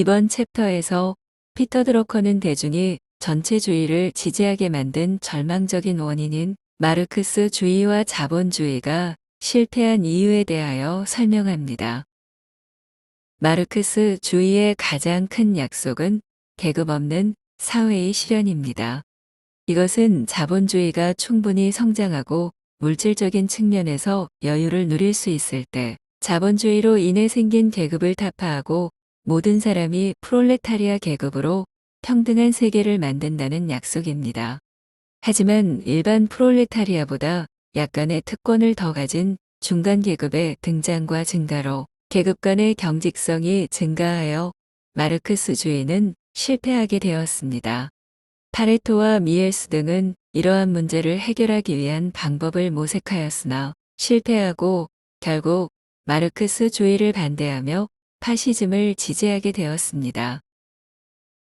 이번 챕터에서 피터 드러커는 대중이 전체주의를 지지하게 만든 절망적인 원인인 마르크스주의와 자본주의가 실패한 이유에 대하여 설명합니다. 마르크스주의의 가장 큰 약속은 계급 없는 사회의 실현입니다. 이것은 자본주의가 충분히 성장하고 물질적인 측면에서 여유를 누릴 수 있을 때 자본주의로 인해 생긴 계급을 타파하고 모든 사람이 프롤레타리아 계급으로 평등한 세계를 만든다는 약속입니다. 하지만 일반 프롤레타리아보다 약간의 특권을 더 가진 중간 계급의 등장과 증가로 계급 간의 경직성이 증가하여 마르크스주의는 실패하게 되었습니다. 파레토와 미엘스 등은 이러한 문제를 해결하기 위한 방법을 모색하였으나 실패하고 결국 마르크스주의를 반대하며 파시즘을 지지하게 되었습니다.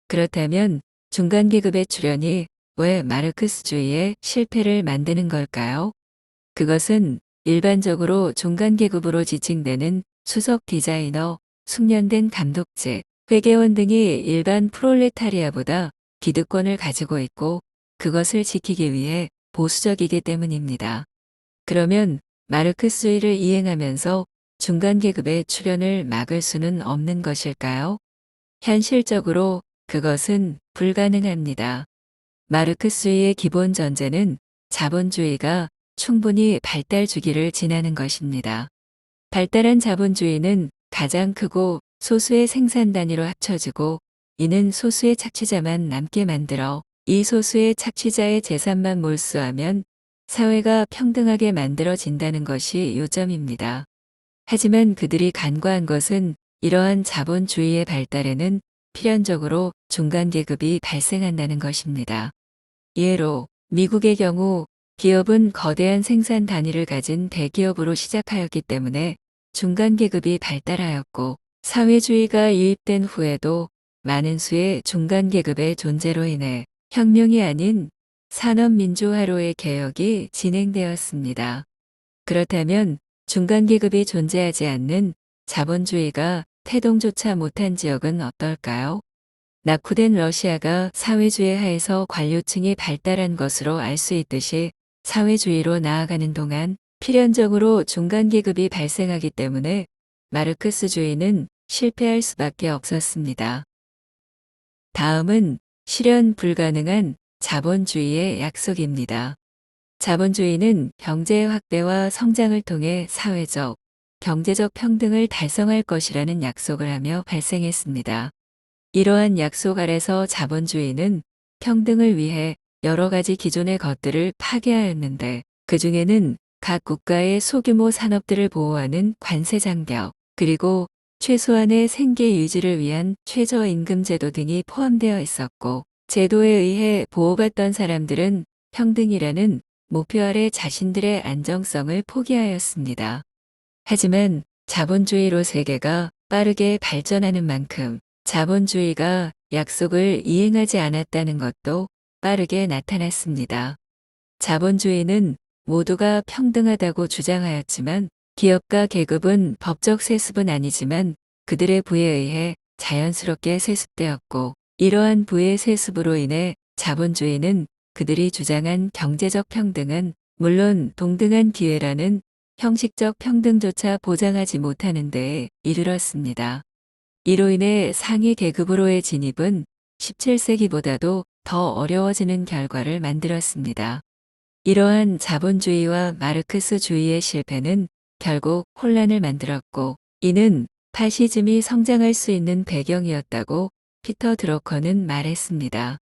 그렇다면 중간계급의 출현이 왜 마르크스주의의 실패를 만드는 걸까요? 그것은 일반적으로 중간계급으로 지칭되는 수석 디자이너, 숙련된 감독제, 회계원 등이 일반 프롤레타리아보다 기득권을 가지고 있고 그것을 지키기 위해 보수적이기 때문입니다. 그러면 마르크스주의를 이행하면서 중간 계급의 출현을 막을 수는 없는 것일까요? 현실적으로 그것은 불가능합니다. 마르크스주의의 기본 전제는 자본주의가 충분히 발달 주기를 지나는 것입니다. 발달한 자본주의는 가장 크고 소수의 생산 단위로 합쳐지고 이는 소수의 착취자만 남게 만들어 이 소수의 착취자의 재산만 몰수하면 사회가 평등하게 만들어진다는 것이 요점입니다. 하지만 그들이 간과한 것은 이러한 자본주의의 발달에는 필연적으로 중간계급이 발생한다는 것입니다. 예로 미국의 경우 기업은 거대한 생산 단위를 가진 대기업으로 시작하였기 때문에 중간계급이 발달하였고 사회주의가 유입된 후에도 많은 수의 중간계급의 존재로 인해 혁명이 아닌 산업민주화로의 개혁이 진행되었습니다. 그렇다면 중간계급이 존재하지 않는 자본주의가 태동조차 못한 지역은 어떨까요? 낙후된 러시아가 사회주의 하에서 관료층이 발달한 것으로 알 수 있듯이 사회주의로 나아가는 동안 필연적으로 중간계급이 발생하기 때문에 마르크스주의는 실패할 수밖에 없었습니다. 다음은 실현 불가능한 자본주의의 약속입니다. 자본주의는 경제 확대와 성장을 통해 사회적, 경제적 평등을 달성할 것이라는 약속을 하며 발생했습니다. 이러한 약속 아래서 자본주의는 평등을 위해 여러 가지 기존의 것들을 파괴하였는데 그 중에는 각 국가의 소규모 산업들을 보호하는 관세 장벽, 그리고 최소한의 생계 유지를 위한 최저임금 제도 등이 포함되어 있었고 제도에 의해 보호받던 사람들은 평등이라는 목표 아래 자신들의 안정성을 포기하였습니다. 하지만 자본주의로 세계가 빠르게 발전하는 만큼 자본주의가 약속을 이행하지 않았다는 것도 빠르게 나타났습니다. 자본주의는 모두가 평등하다고 주장하였지만 기업가 계급은 법적 세습은 아니지만 그들의 부에 의해 자연스럽게 세습되었고 이러한 부의 세습으로 인해 자본주의는 그들이 주장한 경제적 평등은 물론 동등한 기회라는 형식적 평등조차 보장하지 못하는 데에 이르렀습니다. 이로 인해 상위 계급으로의 진입은 17세기보다도 더 어려워지는 결과를 만들었습니다. 이러한 자본주의와 마르크스주의의 실패는 결국 혼란을 만들었고 이는 파시즘이 성장할 수 있는 배경이었다고 피터 드러커는 말했습니다.